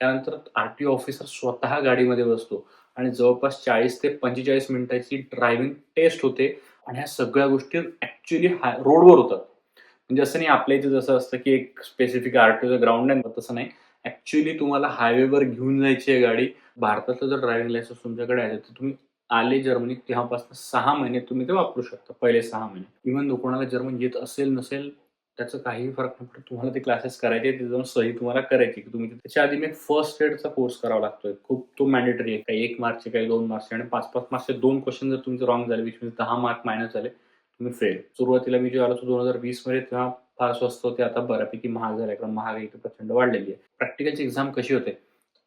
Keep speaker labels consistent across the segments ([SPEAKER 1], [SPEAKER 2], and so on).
[SPEAKER 1] त्यानंतर R T officer स्वतः गाडीमध्ये बसतो. आणि जवळपास चाळीस ते पंचेचाळीस मिनिटाची ड्रायव्हिंग टेस्ट होते. आणि ह्या सगळ्या गोष्टी ऍक्च्युली रोडवर होतात. म्हणजे असं नाही आपल्या इथे जसं असतं की एक स्पेसिफिक आरटीओचं ग्राउंड आहे तसं नाही. ऍक्च्युली तुम्हाला हायवेवर घेऊन जायची आहे गाडी. भारतातलं जर ड्रायव्हिंग लायसन्स तुमच्याकडे आहे तर तुम्ही आले जर्मनी तेव्हापासून सहा महिने तुम्ही ते वापरू शकता पहिले सहा महिने. इव्हन कोणाला जर्मन येत असेल नसेल त्याचं काही फरक नाही पडत. तुम्हाला ते क्लासेस करायचे तिथे जाऊन सही तुम्हाला करायची की तुम्ही त्याच्या आधी मी फर्स्ट एडचा कोर्स करावा लागतोय. खूप तो मॅन्डेटरी आहे. काही एक मार्कचे काही दोन मार्क्सचे आणि पाच पाच मार्क्सचे दोन क्वेश्चन जर तुमचे रॉंग झाले वीस दहा मार्क मायनस झाले तुम्ही फेल सुरुवातीला मी जे आलो तो दोन हजार वीसमध्ये तेव्हा फार स्वस्त होते. आता बऱ्यापैकी महाग झाले. कारण महागाई प्रचंड वाढलेली आहे. प्रॅक्टिकलची एक्झाम कशी होते?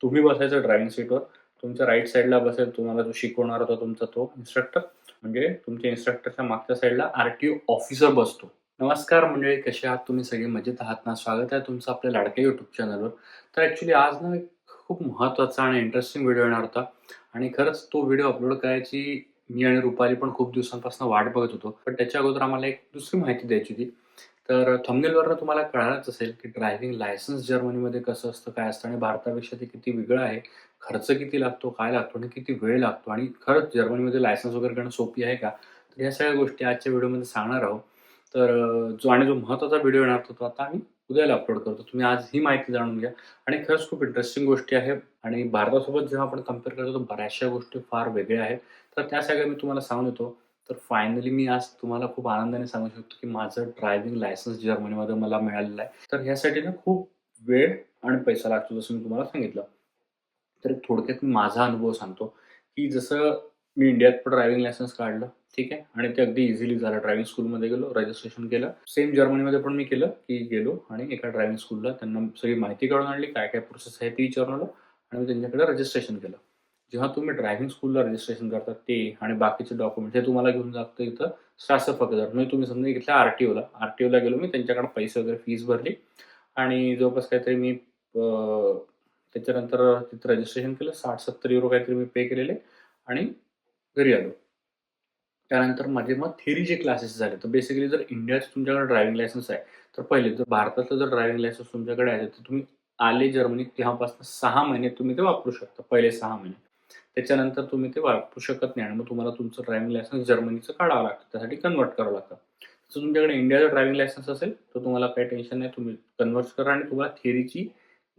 [SPEAKER 1] तुम्ही बसायचं ड्रायव्हिंग सीटवर तुमच्या राईट साईडला बसेल तुम्हाला जो शिकवणार होता तुमचा तो इन्स्ट्रक्टर म्हणजे तुमच्या इन्स्ट्रक्टरच्या मागच्या साईडला आरटीओ ऑफिसर बसतो. नमस्कार मंडळी कसे आहात? तुम्ही सगळे मजेत आहात ना? स्वागत आहे तुमचं आपल्या लाडक्या युट्यूब चॅनलवर तर ॲक्च्युली आज ना एक खूप महत्त्वाचा आणि इंटरेस्टिंग व्हिडिओ येणार होता. आणि खरंच तो व्हिडिओ अपलोड करायची मी आणि रुपाली पण खूप दिवसांपासून वाट बघत होतो. पण त्याच्या अगोदर आम्हाला एक दुसरी माहिती द्यायची होती. तर थंबनेलवरनं तुम्हाला कळालंच असेल की ड्रायव्हिंग लायसन्स जर्मनीमध्ये कसं असतं काय असतं आणि भारतापेक्षा ते किती वेगळं आहे खर्च किती लागतो काय लागतो आणि किती वेळ लागतो. आणि खरंच जर्मनीमध्ये लायसन्स वगैरे करणं सोपी आहे का? तर या सगळ्या गोष्टी आजच्या व्हिडिओमध्ये सांगणार आहोत. तर जो आणि जो महत्त्वाचा व्हिडिओ येणार होता तो आता आम्ही उद्याला अपलोड करतो. तुम्ही आज ही माहिती जाणून घ्या. आणि खरंच खूप इंटरेस्टिंग गोष्टी आहे. आणि भारतासोबत जेव्हा आपण कंपेअर करतो तर बऱ्याचशा गोष्टी फार वेगळ्या आहेत. तर त्या सगळ्या मी तुम्हाला सांगून येतो तर फायनली मी आज तुम्हाला खूप आनंदाने सांगू शकतो की माझं ड्रायव्हिंग लायसन्स जर्मनीमध्ये मला मिळालेलं आहे. तर ह्यासाठी ना खूप वेळ आणि पैसा लागतो जसं मी तुम्हाला सांगितलं. तर थोडक्यात मी माझा अनुभव सांगतो की जसं मी इंडियात पण ड्रायव्हिंग लायसन्स काढलं ठीक आहे. आणि ते अगदी इझिली झालं. ड्रायव्हिंग स्कूलमध्ये गेलो रजिस्ट्रेशन केलं. सेम जर्मनीमध्ये पण मी केलं की गेलो आणि एका ड्रायव्हिंग स्कूलला त्यांना सगळी माहिती काढून आणली काय काय प्रोसेस आहे ती विचारून आलो आणि मी त्यांच्याकडे रजिस्ट्रेशन केलं. जेव्हा तुम्ही ड्रायव्हिंग स्कूलला रजिस्ट्रेशन करता ते आणि बाकीचे डॉक्युमेंट हे तुम्हाला घेऊन जातं इथं. शासक फक्त म्हणजे तुम्ही समजा घेतलं आर टी ओला आर टी ओला गेलो मी त्यांच्याकडे पैसे वगैरे फीस भरली. आणि जवळपास काहीतरी मी त्याच्यानंतर तिथं रजिस्ट्रेशन केलं. साठ सत्तर युरो काहीतरी मी पे केलेले आणि घरी आलो. त्यानंतर माझे मग थेरीचे क्लासेस झाले. तर बेसिकली जर इंडियाचं तुमच्याकडे ड्रायव्हिंग लायसन्स आहे तर पहिले जर भारताचं जर ड्रायव्हिंग लायसन्स तुमच्याकडे आहे तर तुम्ही आले जर्मनीत तेव्हापासून सहा महिने तुम्ही ते वापरू शकता पहिले सहा महिने. त्याच्यानंतर तुम्ही ते वापरू शकत नाही आणि मग तुम्हाला तुमचं ड्रायव्हिंग लायसन्स जर्मनीचं काढावं लागतं त्यासाठी कन्वर्ट करावं लागतं. जर तुमच्याकडे इंडियाचं ड्रायव्हिंग लायसन्स असेल तर तुम्हाला काही टेन्शन नाही तुम्ही कन्वर्ट करा आणि तुम्हाला थेरीची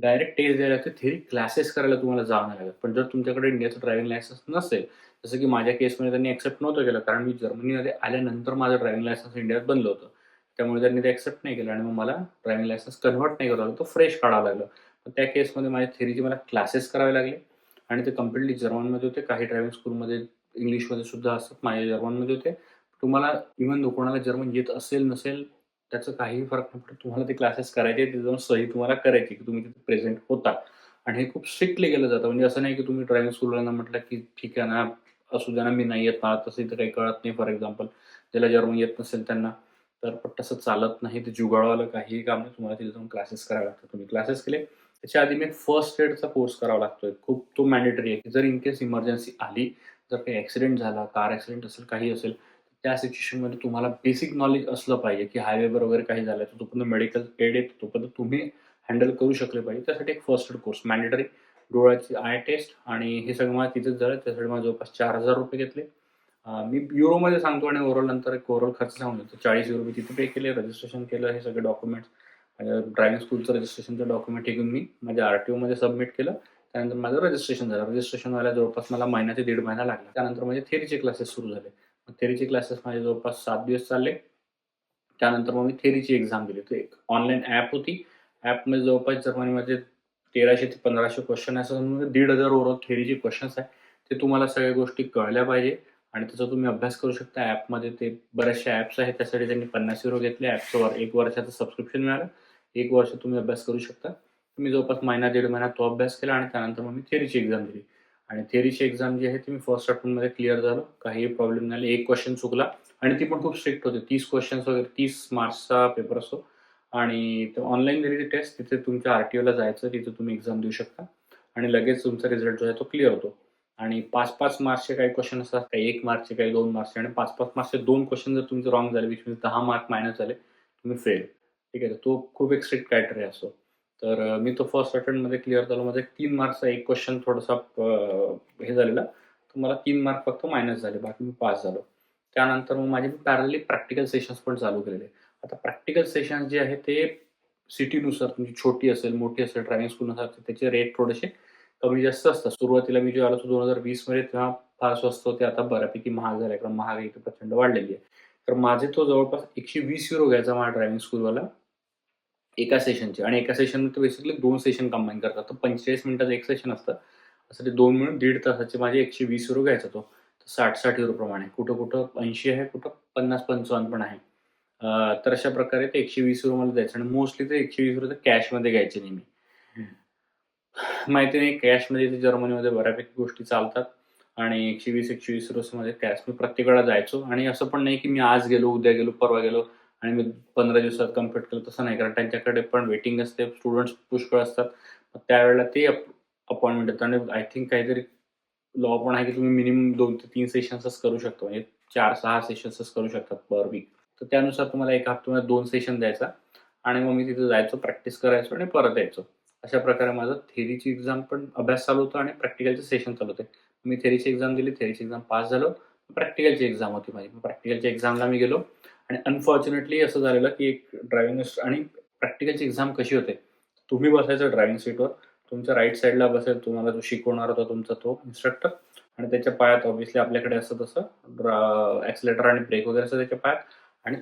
[SPEAKER 1] डायरेक्ट टेस्ट द्यायला लागते. थेरी क्लासेस करायला तुम्हाला जावं नाही लागत. पण जर तुमच्याकडे इंडियाचं ड्रायव्हिंग लायसन्स नसेल जसं की माझ्या केसमध्ये त्यांनी ॲक्सेप्ट नव्हतं केलं कारण मी जर्मनीमध्ये आल्यानंतर माझं ड्रायव्हिंग लायसन्स इंडियात बनलं होतं. त्यामुळे त्यांनी ते ॲक्सेप्ट नाही केलं आणि मग मला ड्रायव्हिंग लायसन्स कन्व्हर्ट नाही करावं लागलं तो फ्रेश काढावा लागलं. पण त्या केसमध्ये माझ्या थेरीचे मला क्लासेस करावे लागले. आणि ते कम्प्लिटली जर्मनमध्ये होते. काही ड्रायव्हिंग स्कूलमध्ये इंग्लिशमध्ये सुद्धा असतात माझ्या जर्मनमध्ये होते. तुम्हाला इव्हन कोणाला जर्मन येत असेल नसेल त्याचं काही फरक नाही पडत. तुम्हाला ते क्लासेस करायचे तिथे जाऊन सही तुम्हाला करायची की तुम्ही तिथे प्रेझेंट होता. आणि हे खूप स्ट्रिक्टली केलं जातं. म्हणजे असं नाही की तुम्ही ड्रायव्हिंग स्कूलला म्हटलं की ठीक आहे ना असू द्या ना मी नाही येत मला तसं इथं काही कळत नाही फॉर एक्झाम्पल ज्याला जर्मन येत नसेल त्यांना तर पण तसं चालत नाही. ते जुगाडवालं काहीही काम नाही. तुम्हाला तिथे जाऊन क्लासेस करावे लागतात. तुम्ही क्लासेस केले त्याच्या आधी मी फर्स्ट एडचा कोर्स करावा लागतोय. खूप तो मॅन्डेटरी आहे की जर इन केस इमर्जन्सी आली जर काही ॲक्सिडेंट झाला कार ॲक्सिडेंट असेल काही असेल त्या सिच्युएशनमध्ये तुम्हाला बेसिक नॉलेज असलं पाहिजे की हायवेवर वगैरे काही झालं तर तोपर्यंत मेडिकल एड येतो तोपर्यंत तुम्ही हँडल करू शकले पाहिजे. त्यासाठी एक फर्स्ट एड कोर्स मॅन्डेटरी डोळ्याची आय टेस्ट आणि हे सगळं मला तिथेच झालं. त्यासाठी मला जवळपास चार हजार रुपये घेतले. मी युरोमध्ये सांगतो आणि ओव्हरऑल नंतर एक ओव्हरऑल खर्च सांगून देतो. चाळीस युरो मी तिथे पे केले रजिस्ट्रेशन केलं हे सगळे डॉक्युमेंट्स ड्रायव्हिंग स्कूलचं रजिस्ट्रेशनचं डॉक्युमेंट हे घेऊन मी माझ्या आर टी ओमध्ये सबमिट केलं. त्यानंतर माझं रजिस्ट्रेशन झालं. रजिस्ट्रेशन व्हायला जवळपास मला महिन्याचे दीड महिना लागला. त्यानंतर माझे थेरीचे क्लासेस सुरू झाले. थेरीचे क्लासेस माझे जवळपास सात दिवस चालले. त्यानंतर मग मी थेरीची एक्झाम दिली. तर एक ऑनलाईन ॲप होती. ॲपमध्ये जवळपास जर्मनीमध्ये तेराशे ते पंधराशे क्वेश्चन आहे असं दीड हजार ओव्हरऑल थेरीचे क्वेश्चन्स आहे. ते तुम्हाला सगळ्या गोष्टी कळल्या पाहिजे. आणि त्याचा तुम्ही अभ्यास करू शकता. ॲपमध्ये ते बरेचसे ॲप्स आहेत. त्यासाठी त्यांनी पन्नास युरो घेतले. ॲपचं वर एक वर्षाचं सबस्क्रिप्शन मिळालं. एक वर्ष तुम्ही अभ्यास करू शकता. तुम्ही जवळपास महिना दीड महिना तो अभ्यास केला आणि त्यानंतर मग मी थेरीची एक्झाम दिली. आणि थेरीची एक्झाम जी आहे ती मी फर्स्ट अटेम्प्टमध्ये क्लिअर झालो. काही प्रॉब्लेम नाही. आले. एक क्वेश्चन चुकला. आणि ती पण खूप स्ट्रिक्ट होते. तीस क्वेश्चन्स वगैरे तीस मार्क्सचा पेपर असतो. आणि ते ऑनलाईन दिलेली टेस्ट तिथे तुमच्या आर टी ओला जायचं तिथे तुम्ही एक्झाम देऊ शकता. आणि लगेच तुमचा रिझल्ट जो आहे तो क्लिअर होतो. आणि पाच पाच मार्क्सचे काही क्वेश्चन असतात काही एक मार्क्सचे काही दोन मार्क्सचे आणि पाच पाच मार्क्सचे दोन क्वेश्चन जर तुमचे रॉंग झाले विच मीन्स दहा मार्क मायनस झाले तुम्ही फेल ठीक आहे? तो खूप एक स्ट्रिक्ट क्रायटेरिया असतो. तर मी तो फर्स्ट अटेम्प्टमध्ये क्लिअर झालो. माझा तीन मार्क्सचा एक क्वेश्चन थोडासा हे झालेला. तर मला तीन मार्क फक्त मायनस झाले. बाकी मी पास झालो. त्यानंतर मग माझे पॅरली प्रॅक्टिकल सेशन्स पण चालू केलेले. आता प्रॅक्टिकल सेशन्स जे आहे ते सिटीनुसार तुमची म्हणजे छोटी असेल मोठी असेल ड्रायव्हिंग स्कूलनुसार तर त्याचे रेट थोडेसे कमी जास्त असतात. सुरुवातीला मी जे आलो तो दोन हजार वीसमध्ये तेव्हा फार स्वस्त होते. आता बऱ्यापैकी महाग झाले. कारण महागाई प्रचंड वाढलेली आहे. तर माझे तो जवळपास एकशे वीस युरो घ्यायचा माझा ड्रायव्हिंग स्कूलवाला एका सेशनचे आणि एका सेशनमध्ये बेसिकली दोन सेशन कंबाईन करतात. तर पंचेचाळीस मिनिटाचं एक सेशन असतं. असं ते दोन मिळून दीड तासाचे माझे एकशे वीस युरो घ्यायचा तो साठ साठ युरो प्रमाणे. कुठं कुठं ऐंशी आहे कुठं पन्नास पंचावन्न पण आहे. तर अशा प्रकारे ते एकशे वीस युरो मला द्यायचं. आणि मोस्टली ते एकशे वीस युरो ते कॅशमध्ये घ्यायचे नेहमी. माहिती नाही कॅशमध्ये ते जर्मनीमध्ये बऱ्यापैकी गोष्टी चालतात. आणि एकशे वीस एकशे वीस युरोमध्ये कॅश मी प्रत्येक वेळा जायचो आणि असं पण नाही की मी आज गेलो उद्या गेलो परवा गेलो. आणि मी पंधरा दिवसात कंप्लीट केलं तसं नाही कारण त्यांच्याकडे पण वेटिंग असते स्टुडंट्स पुष्कळ असतात. मग त्यावेळेला ते अपॉइंटमेंट येतात आणि आय थिंक काहीतरी लॉ पण आहे की तुम्ही मिनिमम दोन ते तीन सेशन्सच करू शकता. म्हणजे चार सहा सेशन्सच करू शकतात पर वीक तर त्यानुसार तुम्हाला एक हप्त्यामध्ये दोन सेशन द्यायचा. आणि मग मी तिथे जायचो प्रॅक्टिस करायचो आणि परत यायचो. अशा प्रकारे माझं थेरीची एक्झाम पण अभ्यास चालू होतो आणि प्रॅक्टिकलचे सेशन चालू होते. मी थेरीची एक्झाम दिली थेरीची एक्झाम पास झालो. प्रॅक्टिकलची एक्झाम होती माझी. प्रॅक्टिकलच्या एक्झामला मी गेलो. आणि अनफॉर्च्युनेटली असं झालेलं की एक ड्रायव्हिंग आणि प्रॅक्टिकलची एक्झाम कशी होते? तुम्ही बसायचं ड्रायव्हिंग सीटवर तुमच्या राईट साईडला बसेल तुम्हाला जो शिकवणार होता तुमचा तो इन्स्ट्रक्टर आणि त्याच्या पायात ऑब्व्हियसली आपल्याकडे असं तसं ॲक्सिलेटर आणि ब्रेक वगैरे असं त्याच्या पायात. आणि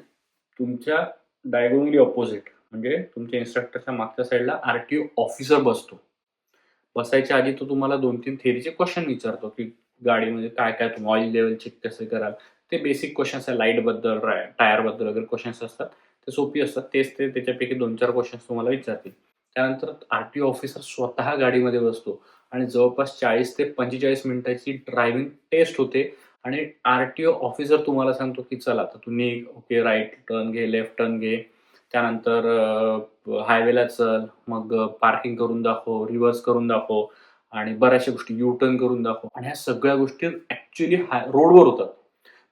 [SPEAKER 1] तुमच्या डायगोनली ऑपोजिट म्हणजे तुमच्या इन्स्ट्रक्टरच्या मागच्या साईडला आर टी ओ ऑफिसर बसतो. बसायच्या आधी तो तुम्हाला दोन तीन थेरीचे क्वेश्चन विचारतो की गाडीमध्ये काय काय तुम्ही ऑइल लेवल चेक कसे कराल ते बेसिक क्वेश्चन्स आहे. लाईटबद्दल टायरबद्दल वगैरे क्वेश्चन्स असतात. ते सोपी असतात. तेच ते त्याच्यापैकी दोन चार क्वेश्चन्स तुम्हाला विचारतील. त्यानंतर आर टी ऑफिसर स्वतः गाडीमध्ये बसतो. आणि जवळपास चाळीस ते पंचेचाळीस मिनिटाची ड्रायव्हिंग टेस्ट होते. आणि आर टी ओ ऑफिसर तुम्हाला सांगतो की चला तर तुम्ही ओके राईट टर्न घे लेफ्ट टर्न घे. त्यानंतर हायवेला चल. मग पार्किंग करून दाखव रिव्हर्स करून दाखव. आणि बऱ्याचशा गोष्टी यू टर्न करून दाखव. आणि ह्या सगळ्या गोष्टी ऍक्च्युली रोडवर होतात.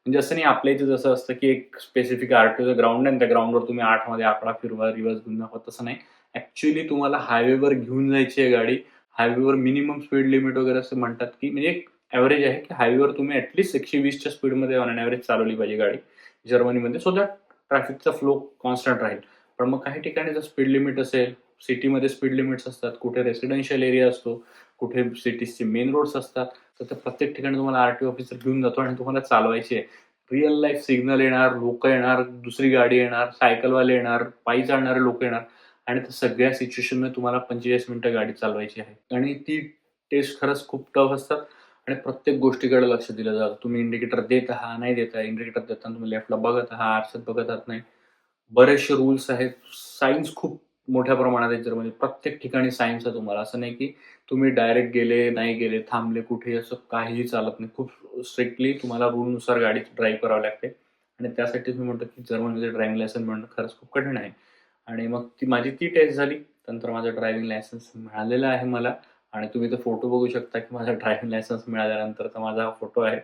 [SPEAKER 1] म्हणजे असं नाही आपल्या इथे जसं असतं की एक स्पेसिफिक आरटीओचं ग्राउंड आहे आणि त्या ग्राउंडवर तुम्ही आठमध्ये आकडा फिरवा रिव्हर्स घेऊन दाखवा तसं नाही. ऍक्च्युली तुम्हाला हायवेवर घेऊन जायची आहे गाडी. हायवेवर मिनिमम स्पीड लिमिट वगैरे असं म्हणतात की म्हणजे एक ॲव्हरेज आहे की हायवेवर तुम्ही ॲटलिस्ट एकशे वीसच्या स्पीडमध्ये ऑन ॲव्हरेज चालवली पाहिजे गाडी. जर्मनीमध्ये सो दॅट ट्रॅफिकचा फ्लो कॉन्स्टंट राहील. पण मग काही ठिकाणी जर स्पीड लिमिट असेल सिटीमध्ये स्पीड लिमिट्स असतात कुठे रेसिडेन्शियल एरिया असतो कुठे सिटीजचे मेन रोड्स असतात तर त्या प्रत्येक ठिकाणी तुम्हाला आर टी ऑफिसर घेऊन जातो आणि तुम्हाला चालवायचे रिअल लाईफ सिग्नल येणार लोक येणार दुसरी गाडी येणार सायकलवाले येणार पायी चालणारे लोक येणार आणि त्या सगळ्या सिच्युएशनमध्ये तुम्हाला पंचेचाळीस मिनिटं गाडी चालवायची आहे. आणि ती टेस्ट खरंच खूप टफ असतात आणि प्रत्येक गोष्टीकडे लक्ष दिलं जातं. तुम्ही इंडिकेटर देत आहात नाही देत आहात इंडिकेटर देताना तुम्ही लेफ्टला बघत आहात आरशात बघत आहात नाही. बरेचसे रूल्स आहेत सायन्स खूप मोठ्या प्रमाणात आहेत म्हणजे जर्मनी प्रत्येक ठिकाणी सायन्स आहे तुम्हाला. असं नाही की तुम्ही डायरेक्ट गेले नाही गेले थांबले कुठे असं काहीही चालत नाही. खूप स्ट्रिक्टली तुम्हाला रूलनुसार गाडी ड्राईव्ह करावी लागते. आणि त्यासाठी तुम्ही म्हणतो की जर्मनीमध्ये ड्रायव्हिंग लायसन्स मिळणं खरंच खूप कठीण आहे. आणि मग ती माझी ती टेस्ट झाली. नंतर माझं ड्रायव्हिंग लायसन्स मिळालेलं आहे मला. आणि तुम्ही तो फोटो बघू शकता की माझा ड्रायव्हिंग लायसन्स मिळाल्यानंतरचा माझा हा फोटो आहे.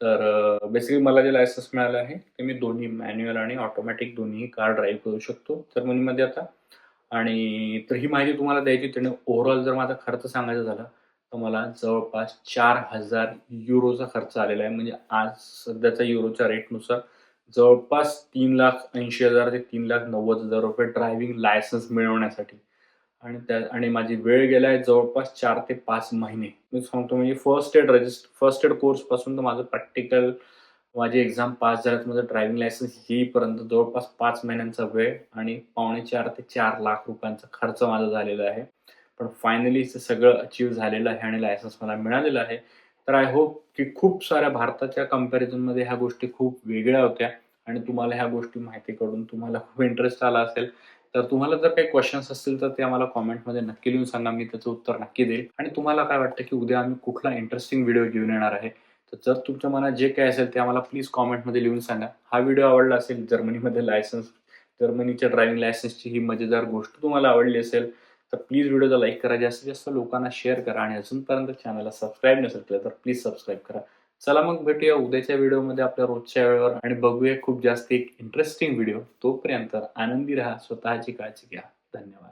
[SPEAKER 1] तर बेसिकली मला जे लायसन्स मिळालं आहे ते मी दोन्ही मॅन्युअल आणि ऑटोमॅटिक दोन्ही कार ड्राईव्ह करू शकतो. जर्मनीमध्ये आता आणि तर ही माहिती तुम्हाला द्यायची त्याने ओव्हरऑल जर माझा खर्च सांगायचा झाला तर मला जवळपास चार हजार युरोचा खर्च आलेला आहे. म्हणजे आज सध्याचा युरोच्या रेटनुसार जवळपास तीन लाख ऐंशी हजार ते तीन लाख नव्वद हजार रुपये ड्रायव्हिंग लायसन्स मिळवण्यासाठी. आणि त्या आणि माझी वेळ गेला आहे जवळपास चार ते पाच महिने. मी सांगतो म्हणजे first aid resist first aid कोर्सपासून तर माझं प्रॅक्टिकल माझी एक्झाम पास झाल्यात माझं ड्रायव्हिंग लायसन्स येईपर्यंत जवळपास पाच महिन्यांचा वेळ आणि पावणे चार ते चार लाख रुपयांचा खर्च माझा झालेला आहे. पण फायनली ते सगळं अचीव झालेलं आहे आणि लायसन्स मला मिळालेलं आहे. तर आय होप की खूप साऱ्या भारताच्या कम्पॅरिझनमध्ये ह्या गोष्टी खूप वेगळ्या होत्या आणि तुम्हाला ह्या गोष्टी माहिती करून तुम्हाला खूप इंटरेस्ट आला असेल. तर तुम्हाला जर काही क्वेश्चन्स असतील तर ते आम्हाला कॉमेंटमध्ये नक्की लिहून सांगा मी त्याचं उत्तर नक्की देईल. आणि तुम्हाला काय वाटतं की उद्या आम्ही कुठला इंटरेस्टिंग व्हिडिओ घेऊन येणार आहे? तर जर तुमच्या मनात जे काय असेल ते आम्हाला प्लीज कॉमेंटमध्ये लिहून सांगा. हा व्हिडिओ आवडला असेल जर्मनीमध्ये लायसन्स जर्मनीच्या ड्रायव्हिंग लायसन्सची ही मजेदार गोष्ट तुम्हाला आवडली असेल तर प्लीज व्हिडिओला लाईक करा. जास्तीत जास्त लोकांना शेअर करा आणि अजूनपर्यंत चॅनलला सबस्क्राईब नसेल केलं तर प्लीज सबस्क्राईब करा. चला मग भेटूया उद्याच्या व्हिडिओमध्ये आपल्या रोजच्या वेळेवर आणि बघूया खूप जास्त एक इंटरेस्टिंग व्हिडिओ तोपर्यंत आनंदी राहा स्वतःची काळजी घ्या. धन्यवाद.